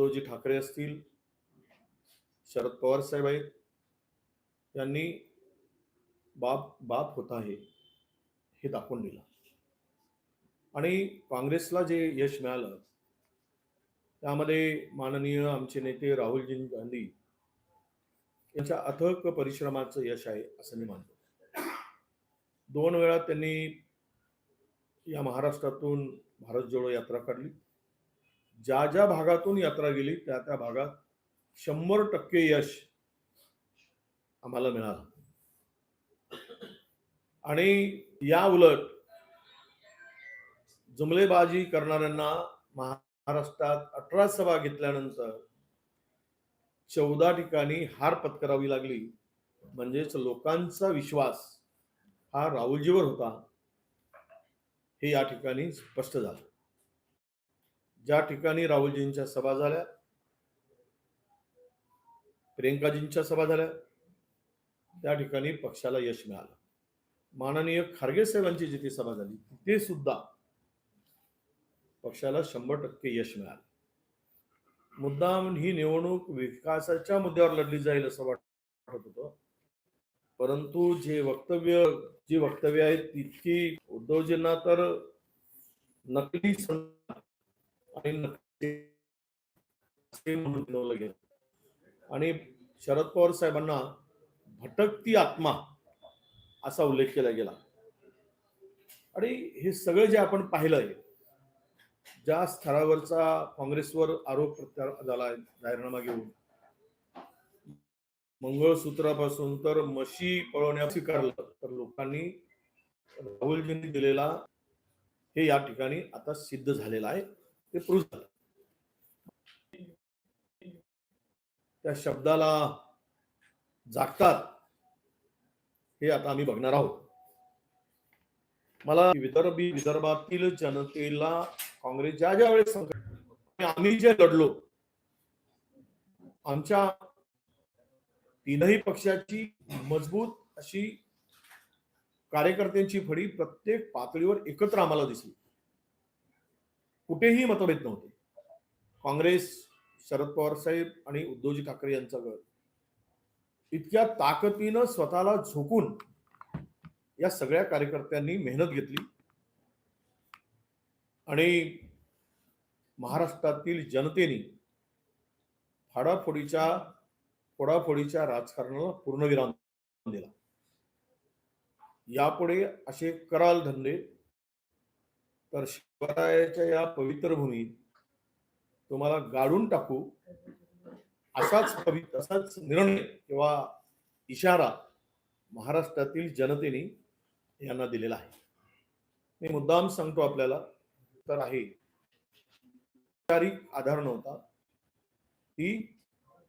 उद्धवजी ठाकरे असतील शरद पवार साहेब आहेत यांनी बाप बाप होत आहे हे दाखवून दिलं. आणि काँग्रेसला जे यश मिळालं त्यामध्ये माननीय आमचे नेते राहुलजी गांधी यांच्या अथक परिश्रमाचं यश आहे असं मी मानतो. दोन वेळा त्यांनी या महाराष्ट्रातून भारत जोडो यात्रा काढली. ज्या ज्या भागातून यात्रा गेली त्या त्या भागात शंभर टक्के यश आम्हाला मिळालं. आणि या उलट जुमलेबाजी करणाऱ्यांना महाराष्ट्रात अठरा सभा घेतल्यानंतर चौदा ठिकाणी हार पत्करावी लागली. म्हणजेच लोकांचा विश्वास हा राहुलजीवर होता. हे या ठिकाणी स्पष्ट झालं. ज्या ठिकाणी राहुलजींच्या सभा झाल्या प्रियंकाजींच्या सभा झाल्या त्या ठिकाणी पक्षाला यश मिळालं. माननीय खारगे साहेबांची जिथे सभा झाली तिथे सुद्धा पक्षाला शंभर टक्के यश मिळालं. मुद्दाम ही निवडणूक विकासाच्या मुद्द्यावर लढली जाईल असं वाटत होतं. परंतु जे वक्तव्य जी वक्तव्य आहेत तितकी उद्धवजींना तर नकली सं- म्हणून बनवलं गेलं. आणि शरद पवार साहेबांना भटकती आत्मा असा उल्लेख केला गेला. आणि हे सगळं जे आपण पाहिलंय ज्या स्तरावरचा काँग्रेसवर आरोप प्रत्यारोप झाला जाहीरनामा घेऊन मंगळसूत्रापासून तर मशी पळवण्यास स्वीकारलं तर लोकांनी राहुलजींनी दिलेला हे या ठिकाणी आता सिद्ध झालेलं आहे. ते प्रूव्ह झालं. त्या शब्दाला जागतात हे आता आम्ही बघणार आहोत. मला विदर्भी विदर्भातील जनतेला काँग्रेस ज्या ज्या वेळेस संकट आम्ही जे लढलो आमच्या तीनही पक्षाची मजबूत अशी कार्यकर्त्यांची फडी प्रत्येक पातळीवर एकत्र आम्हाला दिसली. कुठेही मतभेद नव्हते. काँग्रेस शरद पवार साहेब आणि उद्धवजी ठाकरे यांचा गट. इतक्या ताकदीनं स्वतःला झोकून या सगळ्या कार्यकर्त्यांनी मेहनत घेतली. आणि महाराष्ट्रातील जनतेने फाडाफोडीच्या फोडाफोडीच्या राजकारणाला पूर्णविराम दिला. यापुढे असे कराल धंदे तर शिवरायाच्या या पवित्र भूमीत तुम्हाला गाडून टाकू असाच पवित्र असाच निर्णय किंवा इशारा महाराष्ट्रातील जनतेने यांना दिलेला आहे. मी मुद्दाम सांगतो आपल्याला तर आहे. आधार नव्हता. ही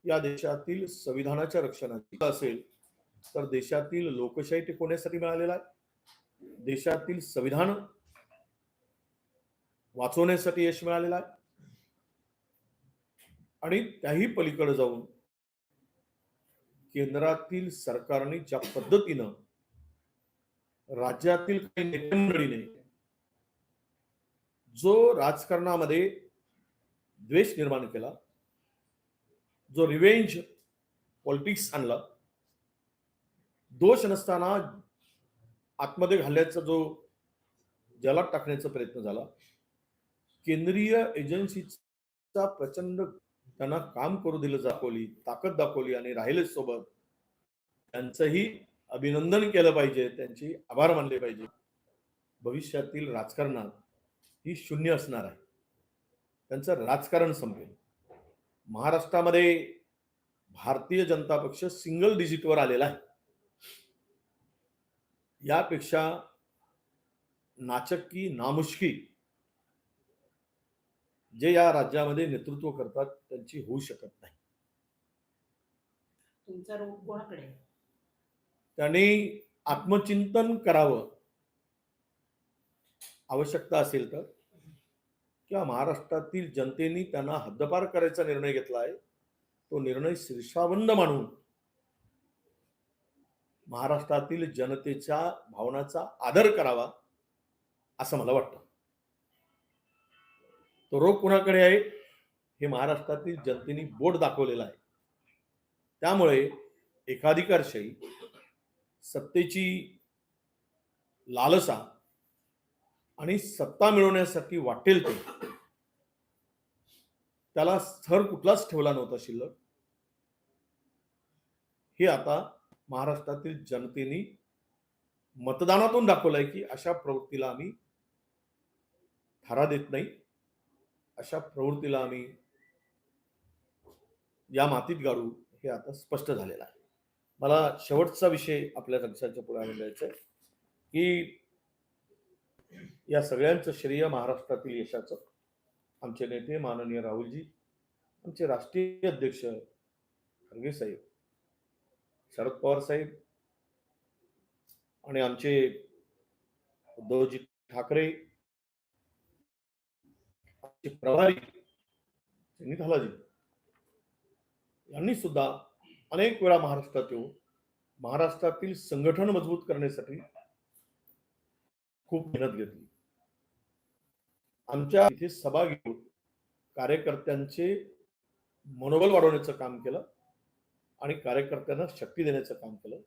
या देशातील संविधानाच्या रक्षणाची असेल तर देशातील लोकशाही टिकवण्यासाठी मिळालेला आहे. देशातील संविधान वाचवण्यासाठी यश मिळालेलं आहे. आणि त्याही पलीकडे जाऊन केंद्रातील सरकारने ज्या पद्धतीनं राज्यातील काही नेते जो राजकारणामध्ये द्वेष निर्माण केला जो रिवेंज पॉलिटिक्स आणला दोष नसताना आतमध्ये घालण्याचा जो जलात टाकण्याचा प्रयत्न झाला केंद्रीय एजन्सीचा प्रचंड त्यांना काम करू दिलं दाखवली ताकद दाखवली आणि राहिले सोबत. त्यांचंही अभिनंदन केलं पाहिजे त्यांची आभार मानले पाहिजे. भविष्यातील राजकारणात ही शून्य असणार आहे. त्यांचं राजकारण संपेल. महाराष्ट्रामध्ये भारतीय जनता पक्ष सिंगल डिजिटवर आलेला आहे. यापेक्षा नाचक्की नामुष्की जे या राज्यामध्ये नेतृत्व करतात त्यांची होऊ शकत नाही. तुमचा रोग कोणाकडे? त्यांनी आत्मचिंतन करावं. आवश्यकता असेल तर. किंवा महाराष्ट्रातील जनतेने त्यांना हद्दपार करायचा निर्णय घेतला आहे तो निर्णय शीर्षाबंद मानून महाराष्ट्रातील जनतेच्या भावनाचा आदर करावा असं मला वाटतं. तो रोग कुणाकडे आहे? हे महाराष्ट्रातील जनतेने बोट दाखवलेलं आहे. त्यामुळे एकाधिकारशाही सत्तेची लालसा आणि सत्ता मिळवण्यासाठी वाटेल ते त्याला स्थर कुठलाच ठेवला नव्हता शिल्लक. हे आता महाराष्ट्रातील जनतेने मतदानातून दाखवलंय की अशा प्रवृत्तीला आम्ही थारा देत नाही. अशा प्रवृत्तीला आम्ही या मातीत गाडू हे आता स्पष्ट झालेलं आहे. मला शेवटचा विषय आपल्या लक्षाच्या पुढे आणून द्यायचा आहे की या सगळ्यांचं श्रेय महाराष्ट्रातील यशाचं. आमचे नेते माननीय राहुलजी आमचे राष्ट्रीय अध्यक्ष खरगे साहेब शरद पवार साहेब आणि आमचे उद्धवजी ठाकरे प्रभारी निधालाजी यांनी सुद्धा अनेक वेळा महाराष्ट्रात येऊन महाराष्ट्रातील संघटन मजबूत करण्यासाठी खूप मेहनत घेतली. आमच्या इथे सभा घेऊन कार्यकर्त्यांचे मनोबल वाढवण्याचं काम केलं आणि कार्यकर्त्यांना शक्ती देण्याचं काम केलं.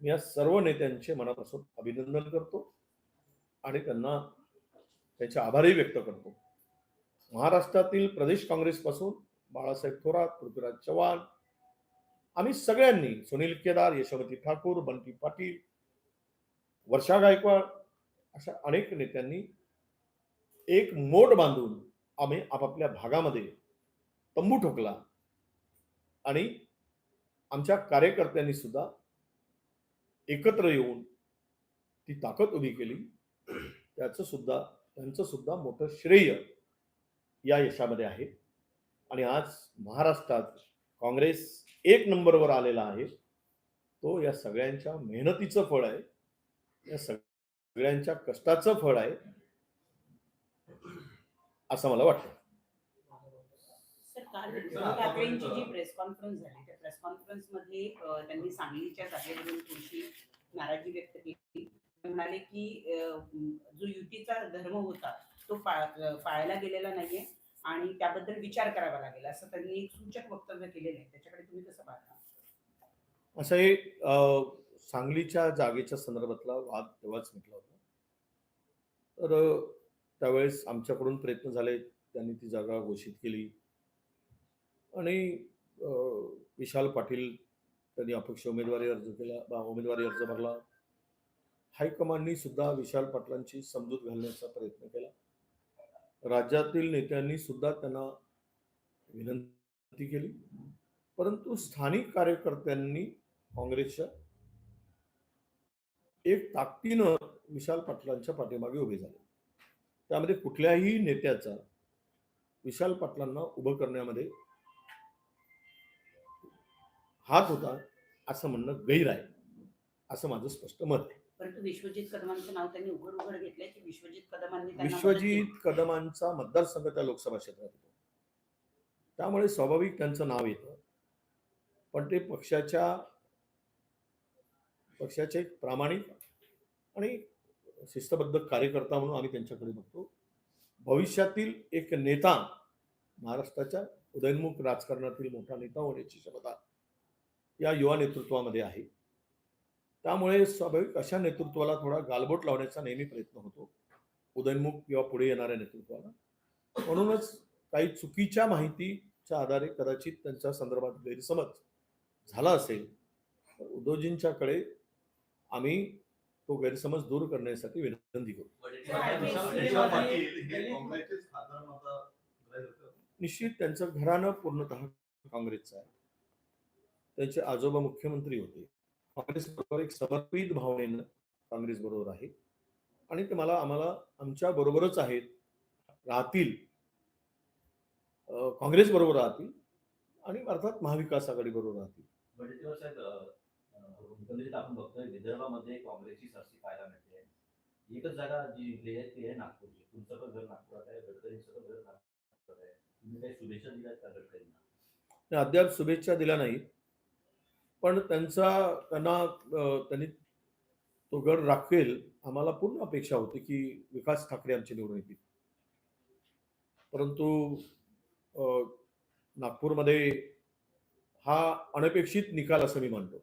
मी या सर्व नेत्यांचे मनापासून अभिनंदन करतो आणि त्यांना त्यांचे आभारही व्यक्त करतो. महाराष्ट्रातील प्रदेश काँग्रेसपासून बाळासाहेब थोरात पृथ्वीराज चव्हाण आम्ही सगळ्यांनी सुनील केदार यशोमती ठाकूर बंटी पाटील वर्षा गायकवाड अशा अनेक नेत्यांनी एक मोठ बांधून आम्ही आपापल्या भागामध्ये तंबू ठोकला आणि आमच्या कार्यकर्त्यांनी सुद्धा एकत्र येऊन ती ताकद उभी केली. त्याचं सुद्धा त्यांचं सुद्धा मोठं श्रेय या यशामध्ये आहे. आणि आज महाराष्ट्रात काँग्रेस एक नंबरवर आलेला आहे. तो या सगळ्यांच्या मेहनतीचं फळ आहे. या सगळ्यांच्या कष्टाचं फळ आहे. असं मला वाटतं. सर काल उद्धव ठाकरेंची जी प्रेस कॉन्फरन्स झाली त्या प्रेस कॉन्फरन्समध्ये त्यांनी सांगलीच्या जागेवरून थोडीशी नाराजी व्यक्त केली. म्हणाले की जो युतीचा धर्म होता तो पाळ- पाळला गेलेला नाहीये आणि त्याबद्दल विचार करावा लागेल असं त्यांनी एक सूचक वक्तव्य केलेलं आहे. त्याच्याकडे तुम्ही कसं पाहता? असं हे सांगलीच्या जागेच्या संदर्भातला वाद तेव्हाच म्हटला होता. तर त्यावेळेस आमच्याकडून प्रयत्न झाले त्यांनी ती जागा घोषित केली. आणि विशाल पाटील त्यांनी अपक्ष उमेदवारी अर्ज केला बा उमेदवारी अर्ज भरला. हायकमांडनी सुद्धा विशाल पाटलांची समजूत घालण्याचा प्रयत्न केला. राज्यातील नेत्यांनी सुद्धा त्यांना विनंती केली. परंतु स्थानिक कार्यकर्त्यांनी काँग्रेसच्या एक ताकदीनं विशाल पाटलांच्या पाठीमागे उभे झाले. त्यामध्ये कुठल्याही नेत्याचा विशाल पाटलांना उभं करण्यामध्ये हात होता असं म्हणणं गैर आहे असं माझं स्पष्ट मत आहे. परंतु विश्वजित कदमांचं नाव त्यांनी उघड उघड घेतलंय की विश्वजित कदमांनी त्यांना मदत विश्वजित. कदमांचा मतदारसंघ त्या लोकसभा क्षेत्रात येतो. त्यामुळे स्वाभाविक त्यांचं नाव येतं. पण ते पक्षाच्या पक्षाचे एक प्रामाणिक आणि शिस्तबद्ध कार्यकर्ता म्हणून आम्ही त्यांच्याकडे बघतो. भविष्यातील एक नेता महाराष्ट्राच्या उदयनमुख राजकारणातील मोठा नेता होण्याची क्षमता या युवा नेतृत्वामध्ये आहे. त्यामुळे स्वाभाविक अशा नेतृत्वाला थोडा गालबोट लावण्याचा नेहमी प्रयत्न होतो. उदयनमुख किंवा पुढे येणाऱ्या नेतृत्वाला. म्हणूनच काही चुकीच्या माहितीच्या आधारे कदाचित त्यांच्या संदर्भात गैरसमज झाला असेल तर उद्धवजींच्याकडे आम्ही तो गैरसमज दूर करण्यासाठी विनंती करू. निश्चित त्यांचं घराणं पूर्णतः काँग्रेसचं आहे. त्यांचे आजोबा मुख्यमंत्री होते. काँग्रेस बरोबर एक समर्पित भावनेनं काँग्रेस बरोबर आहे. आणि ते मला आम्हाला आमच्या बरोबरच आहेत. राहतील. काँग्रेस बरोबर राहतील. आणि अर्थात महाविकास आघाडी बरोबर राहतील. एकंदरीत आपण बघतोय विदर्भामध्ये काँग्रेसची सरशी पाहायला मिळते. एकच जागा जी जिंकली आहे ती आहे नागपूरची. तुमचं पण घर नागपुरात आहे गडकरींचं पण घर नागपुरात आहे. तुम्ही काही शुभेच्छा दिल्यात का गडकरींना? अद्याप शुभेच्छा दिल्या नाहीत. पण त्यांचा त्यांना त्यांनी तो गड राखेल आम्हाला पूर्ण अपेक्षा होती की विकास ठाकरे आमची निवडून येतील. परंतु अं, नागपूरमध्ये हा अनपेक्षित निकाल असं मी मानतो.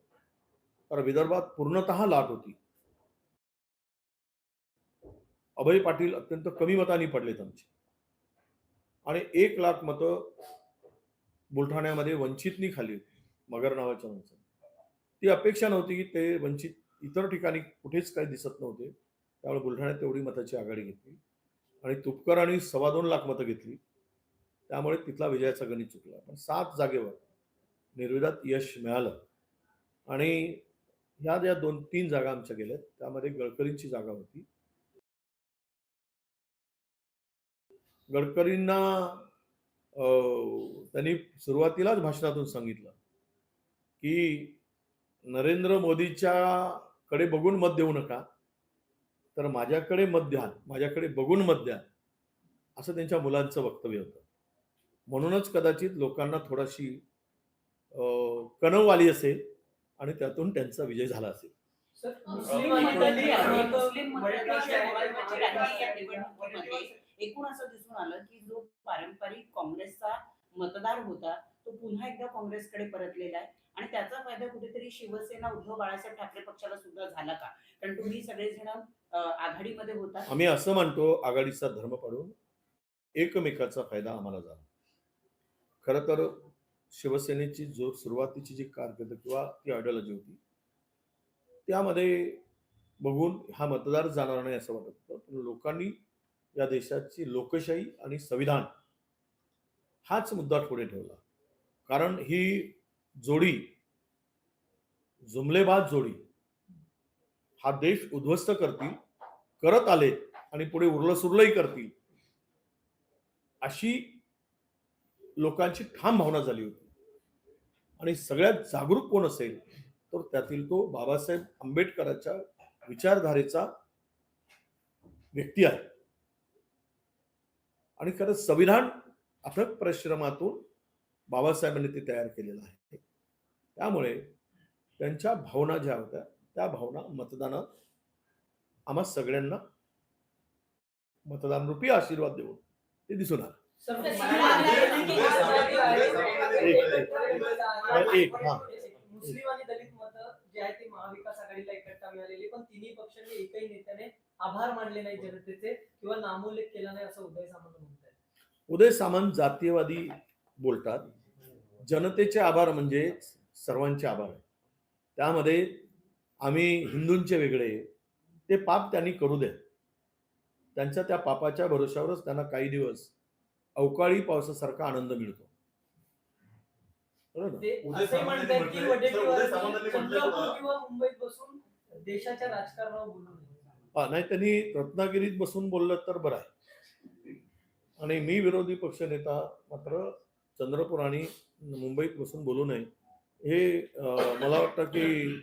तर विदर्भात पूर्णतः लाट होती. अभय पाटील अत्यंत कमी मतांनी पडलेत आमचे. आणि एक लाख मतं बुलढाण्यामध्ये वंचितनी खाली मगर नावाच्या माणसाने. ती अपेक्षा नव्हती की ते वंचित इतर ठिकाणी कुठेच काही दिसत नव्हते. त्यामुळे बुलढाण्यात तेवढी मताची आघाडी घेतली. आणि तुपकर आणि सव्वा दोन लाख मतं घेतली. त्यामुळे तिथला विजयाचा गणित चुकला. पण सात जागेवर निर्विदात यश मिळालं. आणि ह्या ज्या दोन तीन जागा आमच्या गेल्यात त्यामध्ये गडकरींची जागा होती. गडकरींना त्यांनी सुरुवातीलाच भाषणातून सांगितलं की नरेंद्र मोदीच्या कडे बघून मत देऊ नका तर माझ्याकडे मत द्या माझ्याकडे बघून मत द्या असं त्यांच्या मुलांचं वक्तव्य होतं. म्हणूनच कदाचित लोकांना थोडीशी कणव आली असेल आणि त्यातून त्यांचा विजय झाला असेल. एकूण असं दिसून आलं की जो पारंपरिक काँग्रेसचा मतदार होता तो पुन्हा एकदा काँग्रेसकडे परतलेला आहे. आणि त्याचा फायदा कुठेतरी शिवसेना उद्धव बाळासाहेब ठाकरे पक्षाला सुद्धा झाला का? कारण तुम्ही सगळेजण आघाडीमध्ये होता. आम्ही असं म्हणतो आघाडीचा धर्म पाडून एकमेकाचा फायदा आम्हाला झाला. खरं तर शिवसेनेची जो सुरुवातीची जी कारकीर्द किंवा ती आयडिओलॉजी होती त्यामध्ये बघून हा मतदार जाणार नाही असं वाटत होतं. पण लोकांनी या देशाची लोकशाही आणि संविधान हाच मुद्दा पुढे ठेवला. कारण ही जोडी जुमलेबाज जोडी हा देश उद्ध्वस्त करतील करत आले आणि पुढे उरलं सुरलंही करतील अशी लोकांची ठाम भावना झाली होती. आणि सगळ्यात जागरूक कोण असेल तर त्यातील तो बाबासाहेब आंबेडकरांच्या विचारधारेचा व्यक्ती आहे. आणि खरं संविधान अथक परिश्रमातून बाबासाहेबांनी ते तयार केलेलं आहे. त्यामुळे त्यांच्या भावना ज्या होत्या त्या भावना मतदानात आम्हा सगळ्यांना मतदान रूपी आशीर्वाद देऊन ते दिसून आलं. एक, हा. मुस्लिम आणि दलित मत जे आहे ते महाविकास आघाडीला एकट्ठा मिळालेली पण तिन्ही पक्षांनी एकही नेत्याने आभार मानले नाही जनतेचे किंवा नामोल्लेख केला नाही असं उदय सामंत म्हणतात उदय सामंत जातीयवादी बोलतात. जनतेचे आभार म्हणजे सर्वांचे आभार आहे. त्यामध्ये आम्ही हिंदूंचे वेगळे ते पाप त्यांनी करू दे त्यांच्या त्या पापाच्या भरोशावरच त्यांना काही दिवस अवकाळी पावसासारखा आनंद मिळतो. नाही त्यांनी रत्नागिरीत बसून बोललं तर बरं आहे. आणि मी विरोधी पक्षनेता मात्र चंद्रपूर आणि मुंबईत बसून बोलू नये. हे मला वाटतं की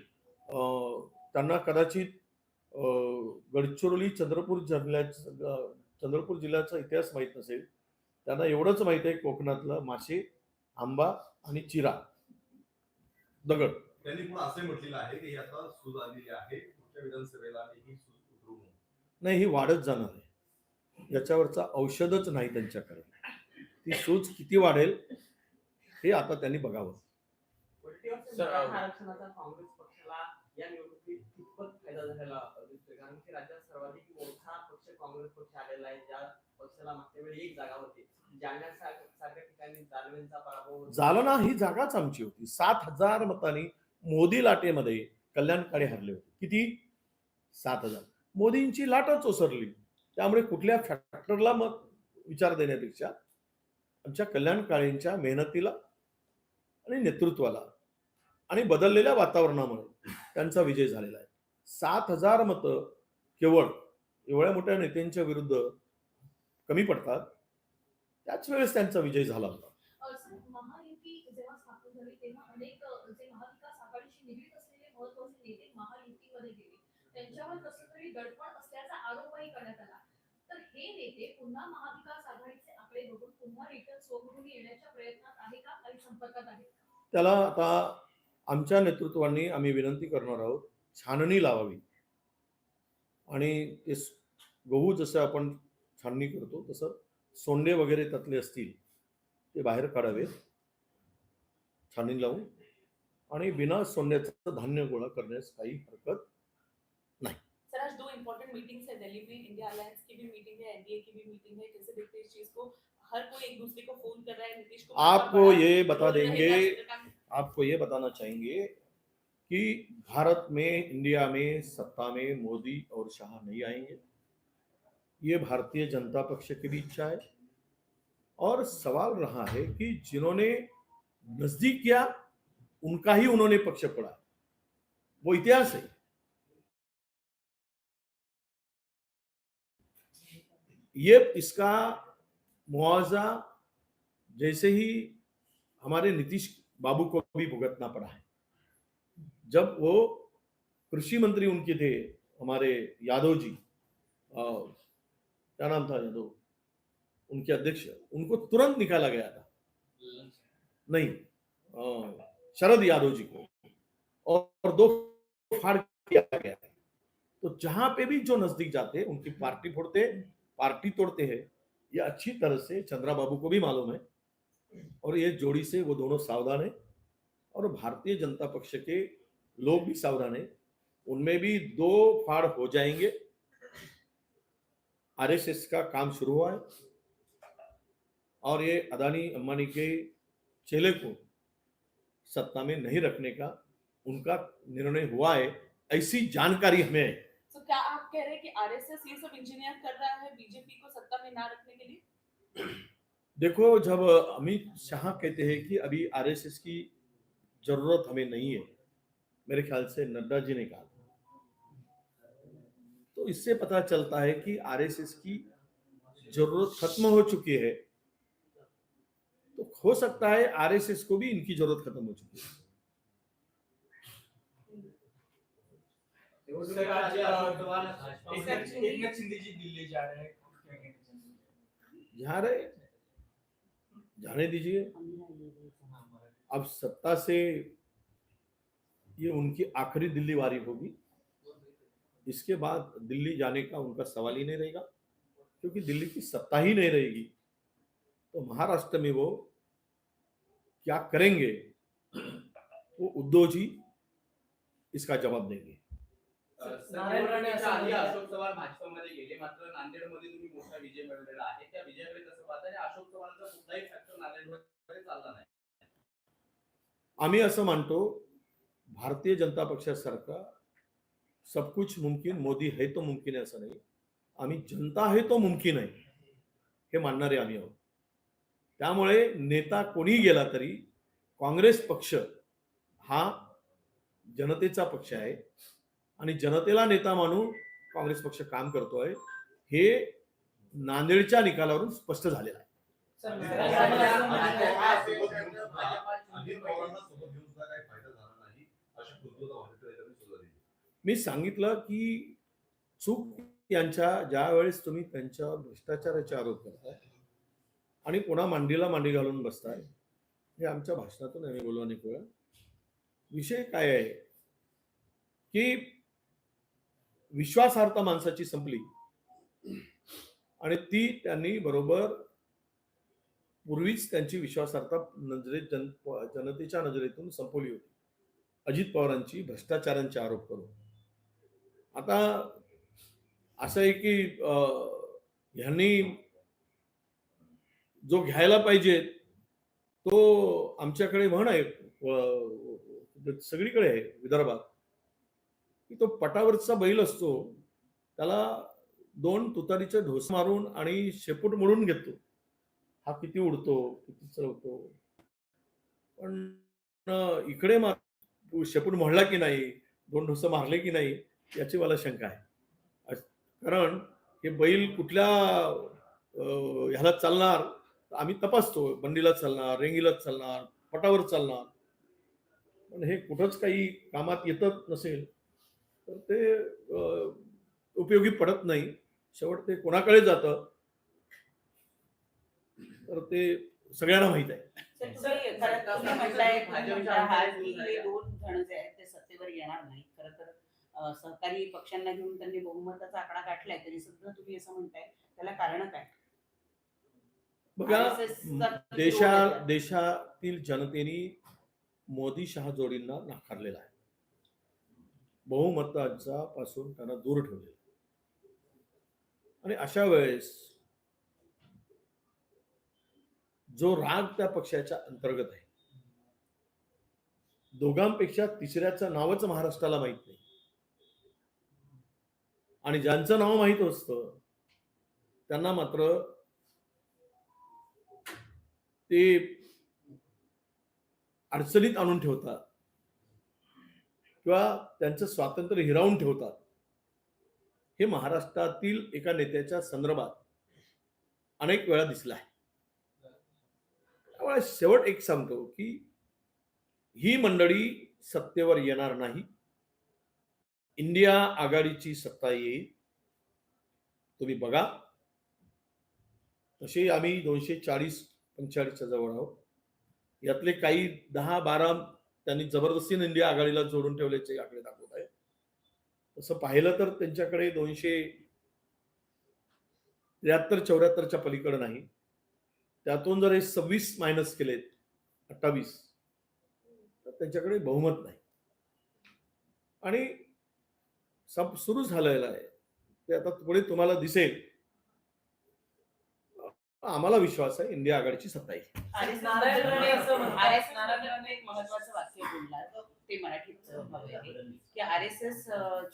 त्यांना कदाचित गडचिरोली चंद्रपूर जिल्ह्याचा चंद्रपूर जिल्ह्याचा इतिहास माहीत नसेल. त्यांना एवढंच माहीत आहे कोकणातलं मासे आंबा आणि चिरा. दगड. त्यांनी पण असे म्हटलेलं आहे की आता सूज आलेली आहे. पुढच्या विधानसभेला ही सूज उतरू म्हणून. नाही ही वाढत जाणार आहे. याच्यावरचा औषधच नाही त्यांच्याकडे. ती सूज किती वाढेल हे आता त्यांनी बघावं. सर, आरक्षणाचा काँग्रेस पक्षाला या निवडणुकीत कितपत फायदा झालेला दिसतोय? कारण की राज्यात सर्वाधिक मोठा पक्ष काँग्रेस पक्ष आलेला आहे ज्या पक्षाला मागच्या वेळी एक जागा होती. जालन्यात सार- सारख्या ठिकाणी दानवेंचा पराभव होतो. जालना ही जागाच आमची होती. सात हजार मतांनी मोदी लाटेमध्ये कल्याणकडे हरले होते. किती? सात हजार. मोदींची लाटच ओसरली. त्यामुळे कुठल्या फॅक्टरला मत विचार देण्यापेक्षा आमच्या कल्याण काळेंच्या मेहनतीला आणि नेतृत्वाला आणि बदललेल्या वातावरणामुळे त्यांचा विजय झालेला आहे. सात हजार मतं केवळ एवढ्या मोठ्या नेत्यांच्या विरुद्ध कमी पडतात. त्याच वेळेस त्यांचा विजय झाला होता. त्यांच्यावर कसं तरी दडपण असल्याचा आरोपही करण्यात आला. हे नेते पुन्हा महाविकास आघाडीचे आकडे बघून पुन्हा रिटर्न स्वगृही येण्याच्या प्रयत्नात आहे का काही संपर्कात आहे त्याला आता आमच्या नेतृत्वाने आम्ही विनंती करणार आहोत छाननी लावावी. आणि ते गहू जसं आपण छाननी करतो तसं सोंडे वगैरे त्यातले असतील ते बाहेर काढावेत. छाननी लावून आणि बिना सोंड्याचं धान्य गोळा करण्यास काही हरकत इम्पोर्टेंट मीटिंग्स है दिल्ली में इंडिया अलायंस की भी मीटिंग है एनडीए की भी मीटिंग है कैसे देखते हैं इस चीज़ को। हर कोई एक दूसरे को फ़ोन कर रहा है नीतीश को आपको ये बता देंगे आपको ये बताना चाहेंगे कि भारत में इंडिया में सत्ता में मोदी और शाह नहीं आएँगे। ये भारतीय जनता पक्ष की भी इच्छा है। और सवाल रहा है कि जिन्होंने नज़दीक किया उनका ही उन्होंने पक्ष पड़ा। वो इतिहास है। ये इसका मुआवजा जैसे ही हमारे नीतीश बाबू को भी भुगतना पड़ा है। जब वो कृषि मंत्री उनके थे, हमारे यादव जी क्या नाम था यादव? उनके अध्यक्ष, उनको तुरंत निकाला गया था। नहीं शरद यादव जी को। और दो फाड़ किया गया तो जहाँ पे भी जो नज़दीक जाते, उनकी पार्टी फोड़ते पार्टी तोड़ते हैं, ये अच्छी तरह से चंद्रा बाबू को भी मालूम है। और ये जोड़ी से वो दोनों सावधान है। और भारतीय जनता पक्ष के लोग भी सावधान है। उनमें भी दो फाड़ हो जाएँगे। आरएसएस का काम शुरू हुआ है। और ये अदानी अंबानी के चेले को सत्ता में नहीं रखने का उनका निर्णय हुआ है। ऐसी जानकारी हमें तो क्या कह रहे हैं कि आरएसएस ये सब इंजीनियर कर रहा है बीजेपी को सत्ता में ना रखने के लिए? देखो, जब अमित शाह कहते हैं कि अभी आरएसएस की ज़रूरत हमें नहीं है, मेरे ख्याल से नड्डा जी ने कहा तो इससे पता चलता है कि आरएसएस की ज़रूरत खत्म हो चुकी है। तो हो सकता है आरएसएस को भी इनकी ज़रूरत खत्म हो चुकी है। रहे? जा रहे। जाने दीजिए। अब सत्ता से ये उनकी आखिरी दिल्ली वारी होगी। इसके बाद दिल्ली जाने का उनका सवाल ही नहीं रहेगा, क्योंकि दिल्ली की सत्ता ही नहीं रहेगी। तो महाराष्ट्र में वो क्या करेंगे? वो उद्धव जी इसका जवाब देंगे। नारायण राणे असं आधी म्हणतात. अशोक चव्हाण भाजपमध्ये गेले मात्र नांदेडमध्ये तुम्ही मोठा विजय मिळवलेला आहे. त्या विजयाकडे कसं पाहता? आणि अशोक चव्हाणचा कुठलाही फॅक्टर नांदेडमध्ये चालला नाही. आम्ही असं मानतो भारतीय जनता पक्षासारखा सब कुछ मुमकिन मोदी है तो मुमकिन आहे असं नाही. आम्ही जनता है तो मुमकिन आहे हे मानणारे आम्ही आहोत. त्यामुळे नेता कोणी गेला तरी काँग्रेस पक्ष हा जनतेचा पक्ष आहे. आणि जनतेला नेता मानून काँग्रेस पक्ष काम करतोय हे नांदेडच्या निकालावरून स्पष्ट झालेलं आहे. मी सांगितलं की चूक यांच्या ज्या वेळेस तुम्ही त्यांच्या भ्रष्टाचाराचे आरोप करताय आणि पुन्हा मांडीला मांडी घालून बसताय हे आमच्या भाषणातून आम्ही बोलवा नाही विषय काय आहे की विश्वासार्हता माणसाची संपली. आणि ती त्यांनी बरोबर पूर्वीच त्यांची विश्वासार्हता नजरेत जन जनतेच्या नजरेतून संपवली होती. अजित पवारांची भ्रष्टाचारांचे आरोप करून. आता असं आहे की अं, ह्यांनी जो घ्यायला पाहिजे तो आमच्याकडे म्हण आहे सगळीकडे आहे विदर्भात. की तो पटावरचा बैल असतो त्याला दोन तुतारीचे ढोस मारून आणि शेपूट मोडून घेतो. हा किती उडतो किती चढवतो. पण इकडे मार शेपूट मोडला की नाही दोन ढोसं मारले की नाही याची मला शंका आहे. कारण हे बैल कुठल्या ह्याला चालणार आम्ही तपासतो. बंडीला चालणार रेंगीला चालणार पटावर चालणार. पण हे कुठंच काही कामात येतच नसेल. तर ते उपयोगी पडत नाही. शेवट ते कोणाकडे जातं? तर ते सगळ्यांना माहीत आहे. हे सहकारी पक्षांना घेऊन त्यांनी बहुमताचा आकडा गाठलाय तरी सुद्धा तुम्ही असं म्हणताय. त्याला कारण काय? बघा देशा? देशातील जनतेने मोदी शहा जोडींना नाकारलेला आहे. बहुमतांचा पासून त्यांना दूर ठेवलेला आणि अशा वेळेस जो राग त्या पक्षाच्या अंतर्गत आहे दोघांपेक्षा तिसऱ्याचं नावच महाराष्ट्राला माहीत नाही. आणि ज्यांचं नाव माहीत असतं त्यांना मात्र ते अडचणीत आणून ठेवतात. किंवा त्यांचं स्वातंत्र्य हिरावून ठेवतात. हे महाराष्ट्रातील एका नेत्याच्या संदर्भात अनेक वेळा दिसलं आहे. त्यामुळे शेवट एक सांगतो की ही मंडळी सत्तेवर येणार नाही. इंडिया आघाडीची सत्ता येईल. तुम्ही बघा. तसे आम्ही दोनशे चाळीस पंचेचाळीसच्या जवळ आहोत. यातले काही दहा बारा त्यांनी जबरदस्तीने इंडिया आघाडीला जोडून ठेवल्याचे आकडे दाखवत आहे तसं पाहिलं तर त्यांच्याकडे दोनशे त्र्याहत्तर चौऱ्याहत्तरच्या पलीकडे नाही. त्यातून जर हे सव्वीस मायनस केलेत अठ्ठावीस तर त्यांच्याकडे बहुमत नाही. आणि सब सुरू झालेलं आहे. ते आता पुढे तुम्हाला दिसेल. आम्हाला विश्वास आहे इंडिया आघाडीची सत्ता येईल RSS नारायण राणे असं म्हणतात. RSS बद्दल एक महत्वाचं वाक्य बोलला तर ते मराठीत की आर एस एस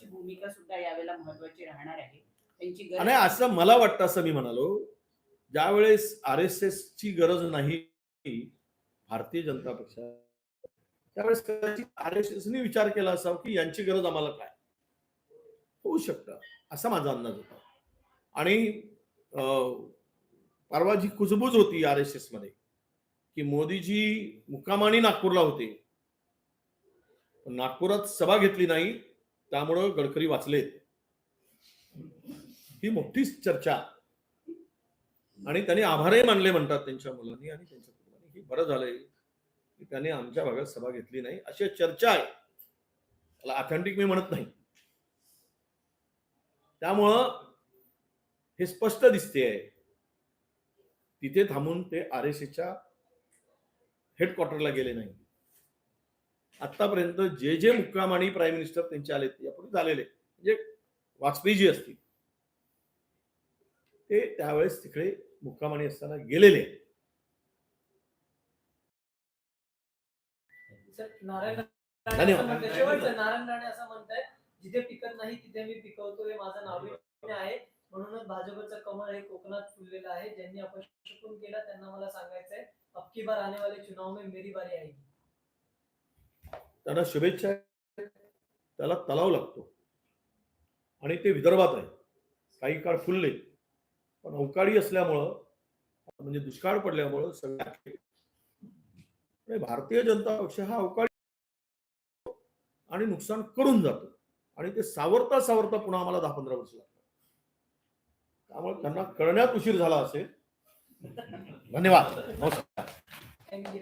ची भूमिका सुद्धा यावेळेला महत्वाची राहणार आहे. त्यांची गरज- आणि असं मला वाटतं असं मी म्हणालो ज्यावेळेस आर एस एस ची गरज नाही भारतीय जनता पक्ष त्यावेळेस कदाचित आर एस एसने विचार केला असावा की यांची गरज आम्हाला काय? होऊ शकतं असा माझा अंदाज होता. आणि अं, परवा जी कुजबूज होती आर एस एसमध्ये की मोदीजी मुक्कामानी नागपूरला होते. नागपुरात सभा घेतली नाही त्यामुळं गडकरी वाचलेत. ही मोठीच चर्चा. आणि त्यांनी आभारही मानले म्हणतात त्यांच्या मुलांनी आणि त्यांच्या कुटुंबाने की बरं झालंय की त्यांनी आमच्या भागात सभा घेतली नाही. अशी चर्चा आहे. त्याला ऑथेंटिक मी म्हणत नाही. त्यामुळं हे स्पष्ट दिसते तिथे थांबून ते आर एस एच्या हेडक्वार्टरला गेले नाही. आतापर्यंत जे जे मुक्काम आणि प्राईम मिनिस्टर त्यांचे आले यापूर्वी झालेले म्हणजे वाजपेयी जी असतील. ते त्यावेळेस तिकडे मुक्कामाने असताना गेलेले. सर, नारायण राणे धन्यवाद. नारायण राणे असं म्हणतायत जिथे पिकत नाही तिथे मी पिकवतो हे माझं नाविन्य आहे. म्हणूनच भाजपचं कमळ हे कोकणात फुललेलं आहे. ज्यांनी अपशकुन केला त्यांना मला सांगायचंय अबकी बार आने वाले चुनाव में मेरी बारी आएगी. त्यांना शुभेच्छा त्याला तलाव लागतो. आणि ते विदर्भात आहे काही काळ फुलले. पण अवकाळी असल्यामुळं म्हणजे दुष्काळ पडल्यामुळं सगळ्या म्हणजे भारतीय जनता पक्ष हा अवकाळी आणि नुकसान करून जातो. आणि ते सावरता सावरता पुन्हा आम्हाला दहा पंधरा वर्ष लागतात. त्यामुळे त्यांना कळण्यात उशीर झाला असेल. धन्यवाद. नमस्कार.